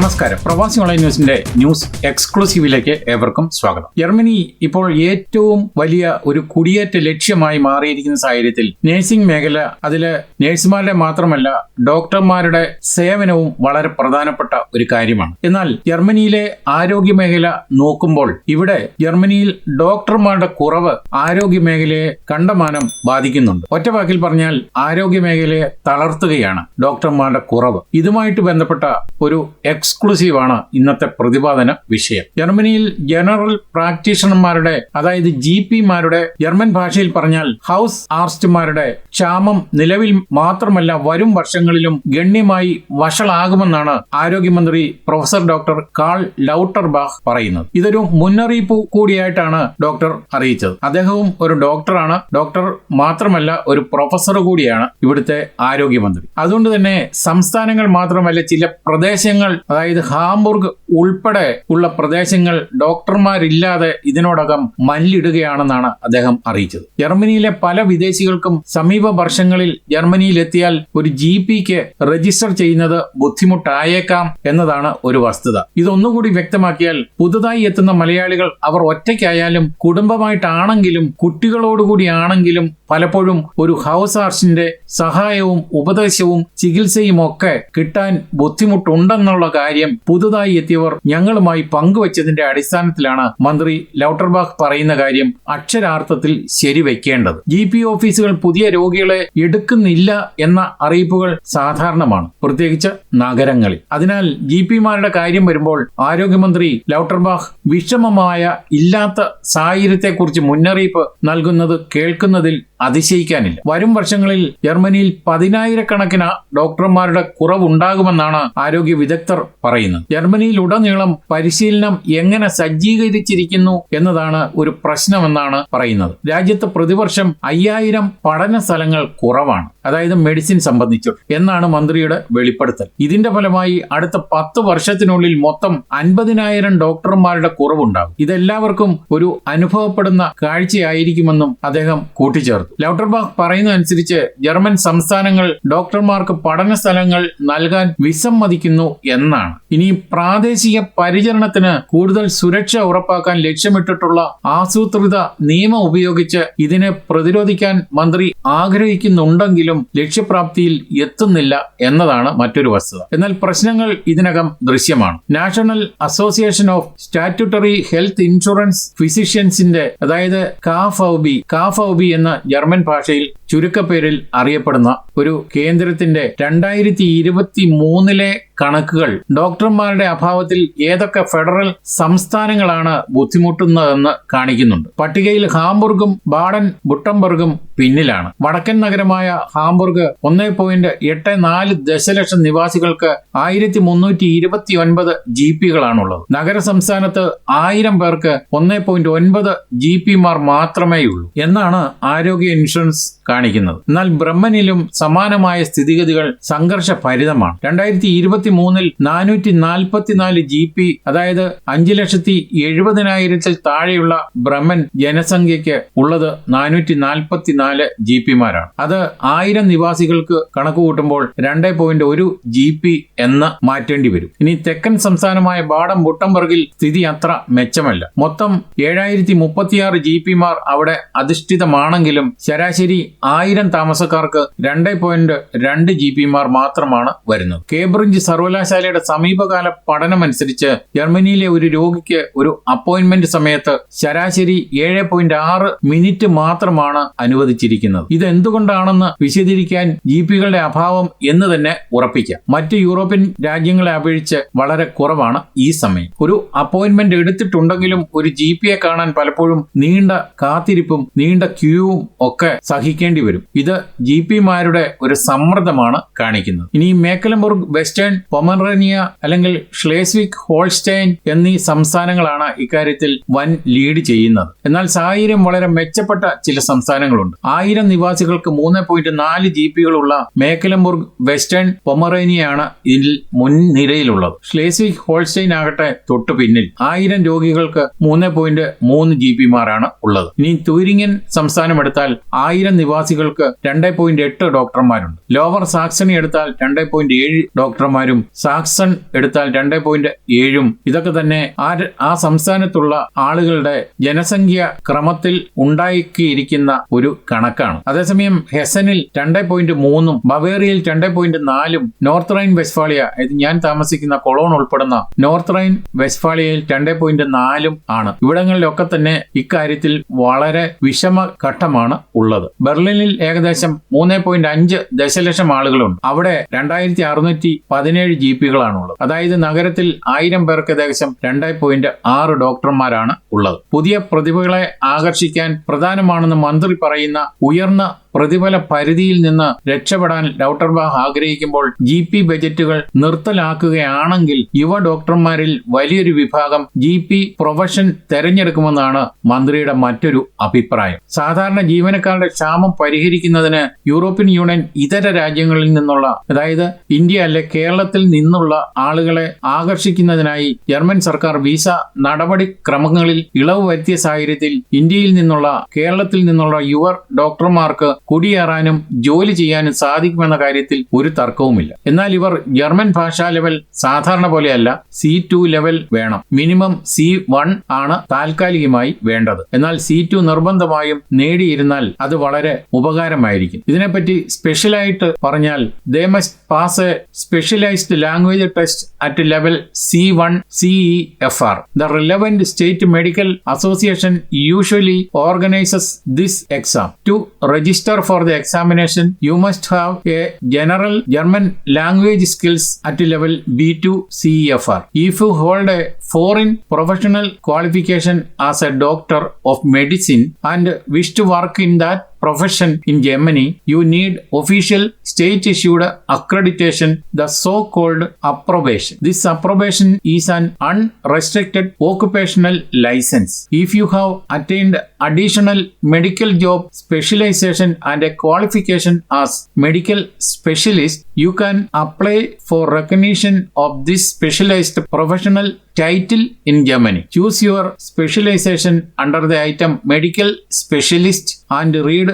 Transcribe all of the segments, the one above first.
നമസ്കാരം പ്രവാസി ഓൺലൈൻ ന്യൂസിന്റെ ന്യൂസ് എക്സ്ക്ലൂസീവിലേക്ക് ഏവർക്കും സ്വാഗതം ജർമ്മനി ഇപ്പോൾ ഏറ്റവും വലിയ ഒരു കുടിയേറ്റ ലക്ഷ്യമായി മാറിയിരിക്കുന്ന സാഹചര്യത്തിൽ നഴ്സിംഗ് മേഖല അതില് നഴ്സുമാരുടെ മാത്രമല്ല ഡോക്ടർമാരുടെ സേവനവും വളരെ പ്രധാനപ്പെട്ട ഒരു കാര്യമാണ് എന്നാൽ ജർമ്മനിയിലെ ആരോഗ്യ മേഖല നോക്കുമ്പോൾ ഇവിടെ ജർമ്മനിയിൽ ഡോക്ടർമാരുടെ കുറവ് ആരോഗ്യ മേഖലയെ കണ്ടമാനം ബാധിക്കുന്നുണ്ട് ഒറ്റവാക്കിൽ പറഞ്ഞാൽ ആരോഗ്യ മേഖലയെ തളർത്തുകയാണ് ഡോക്ടർമാരുടെ കുറവ് ഇതുമായിട്ട് ബന്ധപ്പെട്ട ഒരു എക്സ് എക്സ്ക്ലൂസീവാണ് ഇന്നത്തെ പ്രതിപാദന വിഷയം ജർമ്മനിയിൽ ജനറൽ പ്രാക്ടീഷണർമാരുടെ അതായത് ജി പിമാരുടെ ജർമ്മൻ ഭാഷയിൽ പറഞ്ഞാൽ ഹൗസ് ആർസ്റ്റുമാരുടെ ക്ഷാമം നിലവിൽ മാത്രമല്ല വരും വർഷങ്ങളിലും ഗണ്യമായി വഷളാകുമെന്നാണ് ആരോഗ്യമന്ത്രി പ്രൊഫസർ ഡോക്ടർ കാൾ ബാഹ് പറയുന്നത് ഇതൊരു മുന്നറിയിപ്പ് കൂടിയായിട്ടാണ് ഡോക്ടർ അറിയിച്ചത് അദ്ദേഹവും ഒരു ഡോക്ടറാണ് ഡോക്ടർ മാത്രമല്ല ഒരു പ്രൊഫസർ കൂടിയാണ് ഇവിടുത്തെ ആരോഗ്യമന്ത്രി അതുകൊണ്ട് തന്നെ സംസ്ഥാനങ്ങൾ മാത്രമല്ല ചില പ്രദേശങ്ങൾ അതായത് ഹാംബുർഗ് ഉൾപ്പെടെ ഉള്ള പ്രദേശങ്ങൾ ഡോക്ടർമാരില്ലാതെ ഇതിനോടകം മല്ലിടുകയാണെന്നാണ് അദ്ദേഹം അറിയിച്ചത് ജർമ്മനിയിലെ പല വിദേശികൾക്കും സമീപ വർഷങ്ങളിൽ ജർമ്മനിയിലെത്തിയാൽ ഒരു ജി പിക്ക് രജിസ്റ്റർ ചെയ്യുന്നത് ബുദ്ധിമുട്ടായേക്കാം എന്നതാണ് ഒരു വസ്തുത ഇതൊന്നുകൂടി വ്യക്തമാക്കിയാൽ പുതുതായി എത്തുന്ന മലയാളികൾ അവർ ഒറ്റയ്ക്കായാലും കുടുംബമായിട്ടാണെങ്കിലും കുട്ടികളോടുകൂടിയാണെങ്കിലും പലപ്പോഴും ഒരു ഹൗസ് ആർട്സിന്റെ സഹായവും ഉപദേശവും ചികിത്സയും ഒക്കെ കിട്ടാൻ ബുദ്ധിമുട്ടുണ്ടെന്നുള്ള കാര്യം പുതുതായി എത്തിയവർ ഞങ്ങളുമായി പങ്കുവച്ചതിന്റെ അടിസ്ഥാനത്തിലാണ് മന്ത്രി ലൌട്ടർബാഗ് പറയുന്ന കാര്യം അക്ഷരാർത്ഥത്തിൽ ശരിവെക്കേണ്ടത് ജി പി ഓഫീസുകൾ പുതിയ രോഗികളെ എടുക്കുന്നില്ല എന്ന അറിയിപ്പുകൾ സാധാരണമാണ് പ്രത്യേകിച്ച് നഗരങ്ങളിൽ അതിനാൽ ജി പിമാരുടെ കാര്യം വരുമ്പോൾ ആരോഗ്യമന്ത്രി ലൌട്ടർബാഗ് വിഷമമായ ഇല്ലാത്ത സാഹചര്യത്തെക്കുറിച്ച് മുന്നറിയിപ്പ് നൽകുന്നത് കേൾക്കുന്നതിൽ അതിശയിക്കാനില്ല വരും വർഷങ്ങളിൽ ജർമ്മനിയിൽ പതിനായിരക്കണക്കിന് ഡോക്ടർമാരുടെ കുറവുണ്ടാകുമെന്നാണ് ആരോഗ്യ വിദഗ്ധർ പറയുന്നത് ഉടനീളം പരിശീലനം എങ്ങനെ സജ്ജീകരിച്ചിരിക്കുന്നു എന്നതാണ് ഒരു പ്രശ്നമെന്നാണ് പറയുന്നത് രാജ്യത്ത് പ്രതിവർഷം അയ്യായിരം പഠന സ്ഥലങ്ങൾ കുറവാണ് അതായത് മെഡിസിൻ സംബന്ധിച്ചു എന്നാണ് മന്ത്രിയുടെ വെളിപ്പെടുത്തൽ ഇതിന്റെ ഫലമായി അടുത്ത പത്ത് വർഷത്തിനുള്ളിൽ മൊത്തം അൻപതിനായിരം ഡോക്ടർമാരുടെ കുറവുണ്ടാകും ഇതെല്ലാവർക്കും ഒരു അനുഭവപ്പെടുന്ന കാഴ്ചയായിരിക്കുമെന്നും അദ്ദേഹം കൂട്ടിച്ചേർത്തു ലൗട്ടർബാഗ് പറയുന്നതനുസരിച്ച് ജർമ്മൻ സംസ്ഥാനങ്ങൾ ഡോക്ടർമാർക്ക് പഠന സ്ഥലങ്ങൾ നൽകാൻ വിസമ്മതിക്കുന്നു എന്നാണ് ഇനി പ്രാദേശിക പരിചരണത്തിന് കൂടുതൽ സുരക്ഷ ഉറപ്പാക്കാൻ ലക്ഷ്യമിട്ടിട്ടുള്ള ആസൂത്രിത നിയമം ഉപയോഗിച്ച് ഇതിനെ പ്രതിരോധിക്കാൻ മന്ത്രി ആഗ്രഹിക്കുന്നുണ്ടെങ്കിലും ലക്ഷ്യപ്രാപ്തിയിൽ എത്തുന്നില്ല എന്നതാണ് മറ്റൊരു വസ്തുത എന്നാൽ പ്രശ്നങ്ങൾ ഇതിനകം ദൃശ്യമാണ് national association of statutory health insurance ഫിസിഷ്യൻസിന്റെ അതായത് കാഫ് ഔബി കാഫ് ഔബി എന്ന ജർമ്മൻ ഭാഷയിൽ ചുരുക്കപ്പേരിൽ അറിയപ്പെടുന്ന ഒരു കേന്ദ്രത്തിന്റെ രണ്ടായിരത്തി ഇരുപത്തി മൂന്നിലെ കണക്കുകൾ ഡോക്ടർമാരുടെ അഭാവത്തിൽ ഏതൊക്കെ ഫെഡറൽ സംസ്ഥാനങ്ങളാണ് ബുദ്ധിമുട്ടുന്നതെന്ന് കാണിക്കുന്നുണ്ട് പട്ടികയിൽ ഹാംബുർഗും ബാഡൻ ബുട്ടംബർഗും പിന്നിലാണ് വടക്കൻ നഗരമായ ഹാംബുർഗ് ഒന്നേ പോയിന്റ് എട്ട് നാല് ദശലക്ഷം നിവാസികൾക്ക് ആയിരത്തി മുന്നൂറ്റി ഇരുപത്തി ഒൻപത് ജി പികളാണുള്ളത് നഗര സംസ്ഥാനത്ത് ആയിരം പേർക്ക് ഒന്നേ പോയിന്റ് ഒൻപത് ജി പിമാർ മാത്രമേയുള്ളൂ എന്നാണ് ആരോഗ്യ ഇൻഷുറൻസ് കാണിക്കുന്നത് എന്നാൽ ബ്രഹ്മനിലും സമാനമായ സ്ഥിതിഗതികൾ സംഘർഷഭരിതമാണ് രണ്ടായിരത്തി ഇരുപത്തി ഇരുപത്തി മൂന്നിൽ നാനൂറ്റി നാൽപ്പത്തിനാല് ജി പി അതായത് അഞ്ചു ലക്ഷത്തി എഴുപതിനായിരത്തിൽ താഴെയുള്ള ബ്രഹ്മൻ ജനസംഖ്യയ്ക്ക് ഉള്ളത് നാനൂറ്റി നാൽപ്പത്തിനാല് ജി പിമാരാണ് അത് ആയിരം നിവാസികൾക്ക് കണക്ക് കൂട്ടുമ്പോൾ രണ്ട് പോയിന്റ് ഒരു ജി പി എന്ന് മാറ്റേണ്ടി വരും ഇനി തെക്കൻ സംസ്ഥാനമായ ബാഡം ബുട്ടംബർഗിൽ സ്ഥിതി അത്ര മെച്ചമല്ല മൊത്തം ഏഴായിരത്തി മുപ്പത്തിയാറ് ജി പിമാർ അവിടെ അധിഷ്ഠിതമാണെങ്കിലും ശരാശരി ആയിരം താമസക്കാർക്ക് രണ്ട് പോയിന്റ് രണ്ട് ജി പിമാർ മാത്രമാണ് വരുന്നത് കേബ്രിഞ്ച് സർവേ സർവകലാശാലയുടെ സമീപകാല പഠനമനുസരിച്ച് ജർമ്മനിയിലെ ഒരു രോഗിക്ക് ഒരു അപ്പോയിന്റ്മെന്റ് സമയത്ത് ശരാശരി ഏഴ് പോയിന്റ് ആറ് മിനിറ്റ് മാത്രമാണ് അനുവദിച്ചിരിക്കുന്നത് ഇത് എന്തുകൊണ്ടാണെന്ന് വിശദീകരിക്കാൻ ജിപികളുടെ അഭാവം എന്ന് തന്നെ ഉറപ്പിക്കാം മറ്റ് യൂറോപ്യൻ രാജ്യങ്ങളെ അപേക്ഷിച്ച് വളരെ കുറവാണ് ഈ സമയം ഒരു അപ്പോയിന്റ്മെന്റ് എടുത്തിട്ടുണ്ടെങ്കിലും ഒരു ജി പിയെ കാണാൻ പലപ്പോഴും നീണ്ട കാത്തിരിപ്പും നീണ്ട ക്യൂവും ഒക്കെ സഹിക്കേണ്ടി വരും ഇത് ജി പിമാരുടെ ഒരു സമ്മർദ്ദമാണ് കാണിക്കുന്നത് ഇനി മേക്കലംബുർഗ് വെസ്റ്റേൺ പൊമറേനിയ അല്ലെങ്കിൽ ഷ്ലേസ്വിക് ഹോൾസ്റ്റൈൻ എന്നീ സംസ്ഥാനങ്ങളാണ് ഇക്കാര്യത്തിൽ വൻ ലീഡ് ചെയ്യുന്നത് എന്നാൽ സാഹചര്യം വളരെ മെച്ചപ്പെട്ട ചില സംസ്ഥാനങ്ങളുണ്ട് ആയിരം നിവാസികൾക്ക് മൂന്ന് പോയിന്റ് നാല് ജീപ്പുകളുള്ള മേക്കലംബുർഗ് വെസ്റ്റേൺ പൊമറേനിയാണ് ഇതിൽ മുൻനിരയിലുള്ളത് ഷ്ലേസ്വിക് ഹോൾസ്റ്റൈൻ ആകട്ടെ തൊട്ടു പിന്നിൽ ആയിരം രോഗികൾക്ക് മൂന്ന് പോയിന്റ് മൂന്ന് ജി പിമാരാണ് ഉള്ളത് ഇനി തൂരിങ്ങൻ സംസ്ഥാനം എടുത്താൽ ആയിരം നിവാസികൾക്ക് രണ്ട് പോയിന്റ് എട്ട് ഡോക്ടർമാരുണ്ട് ലോവർ സാക്സണി എടുത്താൽ രണ്ട് പോയിന്റ് ഏഴ് ഡോക്ടർമാരും ആറും സാക്സൺ എടുത്താൽ രണ്ട് പോയിന്റ് ഏഴും ഇതൊക്കെ തന്നെ ആ ആ സംസ്ഥാനത്തുള്ള ആളുകളുടെ ജനസംഖ്യ ക്രമത്തിൽ ഉണ്ടാക്കിയിരിക്കുന്ന ഒരു കണക്കാണ് അതേസമയം ഹെസനിൽ രണ്ട് പോയിന്റ് മൂന്നും ബവേറിയയിൽ രണ്ട് പോയിന്റ് നാലും നോർത്ത് റൈൻ വെസ്ഫാളിയ ഇത് ഞാൻ താമസിക്കുന്ന കൊളോൺ ഉൾപ്പെടുന്ന നോർത്ത് റൈൻ വെസ്ഫാളിയയിൽ രണ്ട് പോയിന്റ് നാലും ആണ് ഇവിടങ്ങളിലൊക്കെ തന്നെ ഇക്കാര്യത്തിൽ വളരെ വിഷമ ഘട്ടമാണ് ഉള്ളത് ബെർലിനിൽ ഏകദേശം മൂന്ന് പോയിന്റ് അഞ്ച് ദശലക്ഷം ആളുകളുണ്ട് അവിടെ രണ്ടായിരത്തി അറുന്നൂറ്റി പതിനേഴ് പതിനേഴ് ജീപ്പുകളാണുള്ളത് അതായത് നഗരത്തിൽ ആയിരം പേർക്ക് ഏകദേശം രണ്ടായി പോയിന്റ് ആറ് ഡോക്ടർമാരാണ് ഉള്ളത് പുതിയ പ്രതിഭകളെ ആകർഷിക്കാൻ പ്രധാനമാണെന്ന് മന്ത്രി പറയുന്ന ഉയർന്ന പ്രതിഫല പരിധിയിൽ നിന്ന് രക്ഷപ്പെടാൻ ഡൗട്ടർബാഹ് ആഗ്രഹിക്കുമ്പോൾ ജി പി ബജറ്റുകൾ നിർത്തലാക്കുകയാണെങ്കിൽ യുവ ഡോക്ടർമാരിൽ വലിയൊരു വിഭാഗം ജി പി പ്രൊഫഷൻ തെരഞ്ഞെടുക്കുമെന്നാണ് മന്ത്രിയുടെ മറ്റൊരു അഭിപ്രായം സാധാരണ ജീവനക്കാരുടെ ക്ഷാമം പരിഹരിക്കുന്നതിന് യൂറോപ്യൻ യൂണിയൻ ഇതര രാജ്യങ്ങളിൽ നിന്നുള്ള അതായത് ഇന്ത്യ അല്ലെ കേരളത്തിൽ നിന്നുള്ള ആളുകളെ ആകർഷിക്കുന്നതിനായി ജർമ്മൻ സർക്കാർ വിസ നടപടിക്രമങ്ങളിൽ ഇളവ് വരുത്തിയ സാഹചര്യത്തിൽ ഇന്ത്യയിൽ നിന്നുള്ള കേരളത്തിൽ നിന്നുള്ള യുവർ ഡോക്ടർമാർക്ക് കുടിയേറാനും ജോലി ചെയ്യാനും സാധിക്കുമെന്ന കാര്യത്തിൽ ഒരു തർക്കവുമില്ല എന്നാൽ ഇവർ ജർമ്മൻ ഭാഷാ ലെവൽ സാധാരണ പോലെയല്ല സി ടു ലെവൽ വേണം മിനിമം സി വൺ ആണ് താൽക്കാലികമായി വേണ്ടത് എന്നാൽ സി ടു നിർബന്ധമായും നേടിയിരുന്നാൽ അത് വളരെ ഉപകാരമായിരിക്കും ഇതിനെപ്പറ്റി സ്പെഷ്യലായിട്ട് പറഞ്ഞാൽ they must pass a specialised language test at level C one C E F R the relevant state medical association usually organises this exam to register prepare for the examination, you must have a general German language skills at level B2 CEFR. If you hold a foreign professional qualification as a doctor of medicine and wish to work in that profession in Germany, you need official state issued accreditation, the so called approbation. This approbation is an unrestricted occupational license. If you have attained additional medical job specialization and a qualification as medical specialist, you can apply for recognition of this specialized professional title in Germany. Choose your specialization under the item Medical Specialist and read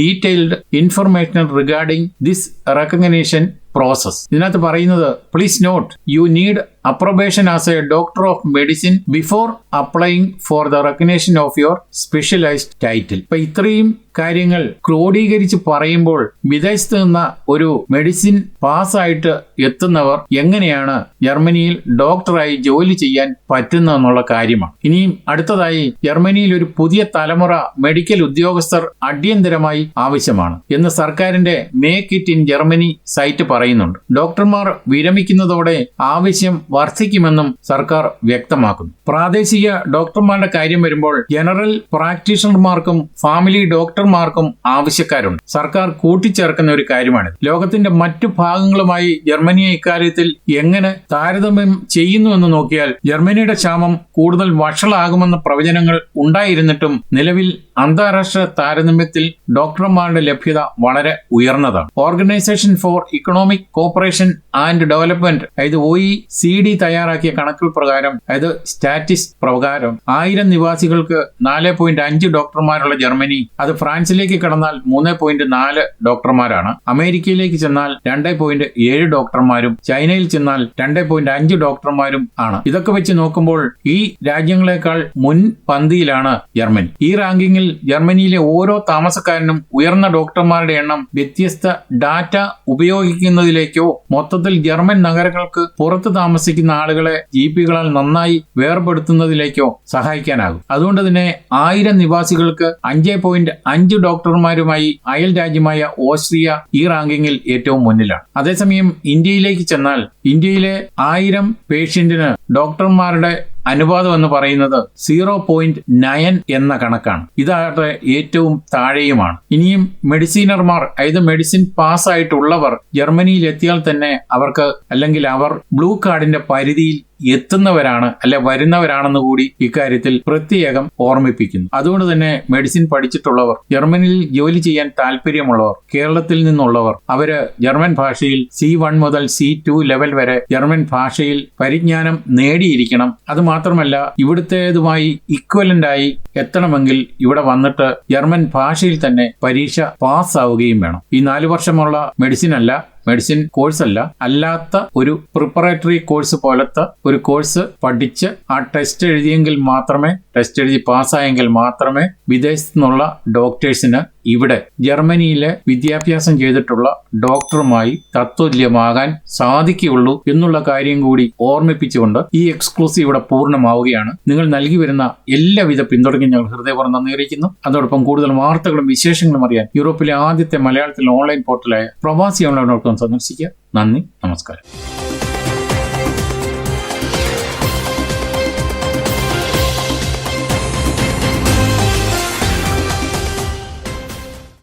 detailed information regarding this recognition process ഇതിനകത്ത് പറയുന്നത് please note you need approbation as a doctor of medicine before applying for the recognition of your specialised title ഇപ്പൊ ഇത്രയും കാര്യങ്ങൾ ക്രോഡീകരിച്ച് പറയുമ്പോൾ വിദേശത്ത് നിന്ന ഒരു medicine പാസ്സായിട്ട് എത്തുന്നവർ എങ്ങനെയാണ് ജർമ്മനിയിൽ ഡോക്ടറായി ജോലി ചെയ്യാൻ പറ്റുന്നതെന്നുള്ള കാര്യമാണ് ഇനിയും അടുത്തതായി ജർമ്മനിയിൽ ഒരു പുതിയ തലമുറ മെഡിക്കൽ ഉദ്യോഗസ്ഥർ അടിയന്തരമായി ആവശ്യമാണ് എന്ന് സർക്കാരിന്റെ make it in Germany site പറയുന്നു പറയുന്നുണ്ട് ഡോക്ടർമാർ വിരമിക്കുന്നതോടെ ആവശ്യം വർദ്ധിക്കുമെന്നും സർക്കാർ വ്യക്തമാക്കുന്നു പ്രാദേശിക ഡോക്ടർമാരുടെ കാര്യം വരുമ്പോൾ ജനറൽ പ്രാക്ടീഷണർമാർക്കും ഫാമിലി ഡോക്ടർമാർക്കും ആവശ്യക്കാരുണ്ട് സർക്കാർ കൂട്ടിച്ചേർക്കുന്ന ഒരു കാര്യമാണ് ലോകത്തിന്റെ മറ്റു ഭാഗങ്ങളുമായി ജർമ്മനിയെ ഇക്കാര്യത്തിൽ എങ്ങനെ താരതമ്യം ചെയ്യുന്നുവെന്ന് നോക്കിയാൽ ജർമ്മനിയുടെ ക്ഷാമം കൂടുതൽ വഷളാകുമെന്ന പ്രവചനങ്ങൾ ഉണ്ടായിരുന്നിട്ടും നിലവിൽ അന്താരാഷ്ട്ര താരതമ്യത്തിൽ ഡോക്ടർമാരുടെ ലഭ്യത വളരെ ഉയർന്നതാണ് organisation for economic cooperation and development അതായത് ഒ ഇ സി ഡി തയ്യാറാക്കിയ കണക്കുകൾ പ്രകാരം അതായത് സ്റ്റാറ്റിസ് പ്രകാരം ആയിരം നിവാസികൾക്ക് നാല് പോയിന്റ് അഞ്ച് ഡോക്ടർമാരുള്ള ജർമ്മനി അത് ഫ്രാൻസിലേക്ക് കടന്നാൽ മൂന്ന് പോയിന്റ് നാല് ഡോക്ടർമാരാണ് അമേരിക്കയിലേക്ക് ചെന്നാൽ രണ്ട് പോയിന്റ് ഏഴ് ഡോക്ടർമാരും ചൈനയിൽ ചെന്നാൽ രണ്ട് പോയിന്റ് അഞ്ച് ഡോക്ടർമാരും ആണ് ഇതൊക്കെ വെച്ച് നോക്കുമ്പോൾ ഈ രാജ്യങ്ങളെക്കാൾ മുൻ പന്തിയിലാണ് ജർമ്മനി ഈ റാങ്കിങ്ങിൽ ജർമ്മനിയിലെ ഓരോ താമസക്കാരനും ഉയർന്ന ഡോക്ടർമാരുടെ എണ്ണം വ്യത്യസ്ത ഡാറ്റ ഉപയോഗിക്കുന്നതിലേക്കോ മൊത്തത്തിൽ ജർമ്മൻ നഗരങ്ങൾക്ക് പുറത്ത് താമസിക്കുന്ന ആളുകളെ ജീപ്പുകളാൽ നന്നായി വേർപെടുത്തുന്നതിലേക്കോ സഹായിക്കാനാകും അതുകൊണ്ട് തന്നെ ആയിരം നിവാസികൾക്ക് അഞ്ച് പോയിന്റ് അഞ്ച് ഡോക്ടർമാരുമായി അയൽ രാജ്യമായ ഓസ്ട്രിയ ഈ റാങ്കിങ്ങിൽ ഏറ്റവും മുന്നിലാണ് അതേസമയം ഇന്ത്യയിലേക്ക് ചെന്നാൽ ഇന്ത്യയിലെ ആയിരം പേഷ്യന്റിന് ഡോക്ടർമാരുടെ അനുപാതം എന്ന് പറയുന്നത് സീറോ പോയിന്റ് നയൻ എന്ന കണക്കാണ് ഇതാകട്ടെ ഏറ്റവും താഴെയുമാണ് ഇനിയും മെഡിസിനർമാർ അതായത് മെഡിസിൻ പാസ് ആയിട്ടുള്ളവർ ജർമ്മനിയിൽ എത്തിയാൽ തന്നെ അവർക്ക് അല്ലെങ്കിൽ അവർ ബ്ലൂ കാർഡിന്റെ പരിധിയിൽ എത്തുന്നവരാണ് അല്ലെ വരുന്നവരാണെന്ന് കൂടി ഇക്കാര്യത്തിൽ പ്രത്യേകം ഓർമ്മിപ്പിക്കുന്നു അതുകൊണ്ട് തന്നെ മെഡിസിൻ പഠിച്ചിട്ടുള്ളവർ ജർമ്മനിയിൽ ജോലി ചെയ്യാൻ താല്പര്യമുള്ളവർ കേരളത്തിൽ നിന്നുള്ളവർ അവര് ജർമ്മൻ ഭാഷയിൽ സി വൺ മുതൽ സി ടു ലെവൽ വരെ ജർമ്മൻ ഭാഷയിൽ പരിജ്ഞാനം നേടിയിരിക്കണം അത് മാത്രമല്ല ഇവിടുത്തേതുമായി ഇക്വലന്റായി എത്തണമെങ്കിൽ ഇവിടെ വന്നിട്ട് ജർമ്മൻ ഭാഷയിൽ തന്നെ പരീക്ഷ പാസ്സാവുകയും വേണം ഈ നാലു വർഷമുള്ള മെഡിസിൻ അല്ല മെഡിസിൻ കോഴ്സ് അല്ല അല്ലാത്ത ഒരു പ്രിപ്പറേറ്ററി കോഴ്സ് പോലത്തെ ഒരു കോഴ്സ് പഠിച്ച് ആ ടെസ്റ്റ് എഴുതിയെങ്കിൽ മാത്രമേ ടെസ്റ്റ് എഴുതി പാസ്സായെങ്കിൽ മാത്രമേ വിദേശത്തു നിന്നുള്ള ഡോക്ടേഴ്സിന് ഇവിടെ ജർമ്മനിയിലെ വിദ്യാഭ്യാസം ചെയ്തിട്ടുള്ള ഡോക്ടറുമായി തത്വല്യമാകാൻ സാധിക്കുകയുള്ളൂ എന്നുള്ള കാര്യം കൂടി ഓർമ്മിപ്പിച്ചുകൊണ്ട് ഈ എക്സ്ക്ലൂസീവ് ഇവിടെ പൂർണ്ണമാവുകയാണ് നിങ്ങൾ നൽകി വരുന്ന എല്ലാവിധ പിന്തുണയ്ക്കും ഞങ്ങൾ ഹൃദയപൂർവ്വം നന്ദി അറിയിക്കുന്നു അതോടൊപ്പം കൂടുതൽ വാർത്തകളും വിശേഷങ്ങളും അറിയാൻ യൂറോപ്പിലെ ആദ്യത്തെ മലയാളത്തിൽ ഓൺലൈൻ പോർട്ടലായ പ്രവാസി ഓൺലൈൻ സന്ദർശിക്കുക നന്ദി നമസ്കാരം